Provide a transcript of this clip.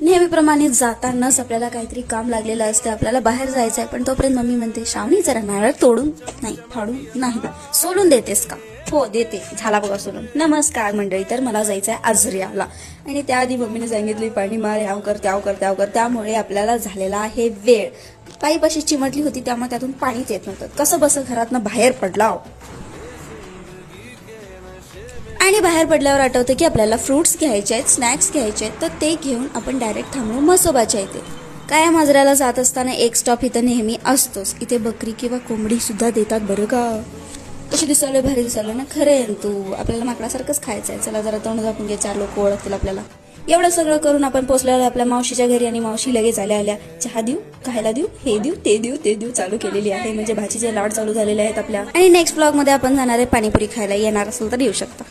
नेहमीप्रमाणे जातानाच आपल्याला काहीतरी काम लागलेलं असतं आपल्याला बाहेर जायचं आहे पण तोपर्यंत मम्मी म्हणते श्रावणी जरा नारळ तोडून नाही फाडून नाही सोलून देतेस का? हो देते झाला बघा सोलून नमस्कार मंडळी तर मला जायचं आहे आजऱ्याला आणि त्याआधी मम्मीने सांगितली पाणी मार ह्याव कर त्याव कर त्याव कर. त्यामुळे आपल्याला झालेला आहे वेळ. पाईप अशी चिमटली होती त्यामुळे त्यातून पाणीच येत नव्हतं. कसं बसं घरातनं बाहेर पडला हो. आणि बाहेर पडल्यावर आठवतं की आपल्याला फ्रुट्स घ्यायचे आहेत स्नॅक्स घ्यायचे आहेत तर ते घेऊन आपण डायरेक्ट थांबलो म्हसोबाच्या इथे. काय माजऱ्याला जात असताना एक स्टॉप इथं नेहमी असतोच. इथे बकरी किंवा कोंबडी सुद्धा देतात बरं का? कशी दिसायला भारी दिसायला ना? खरं आहे तू? आपल्याला माकडासारखंच खायचं आहे चला जरा तोंड झापून घे चार लोक ओळखतील आपल्याला. एवढं सगळं करून आपण पोचलेलो आपल्या मावशीच्या घरी आणि मावशी लगेच आल्या आल्या. चहा देऊ? खायला देऊ? हे देऊ? ते देऊ? ते देऊ? चालू केलेली आहे. म्हणजे भाजीचे लाड चालू झालेले आहेत आपल्या. आणि नेक्स्ट ब्लॉगमध्ये आपण जाणार आहे पाणीपुरी खायला. येणार असेल तर येऊ शकता.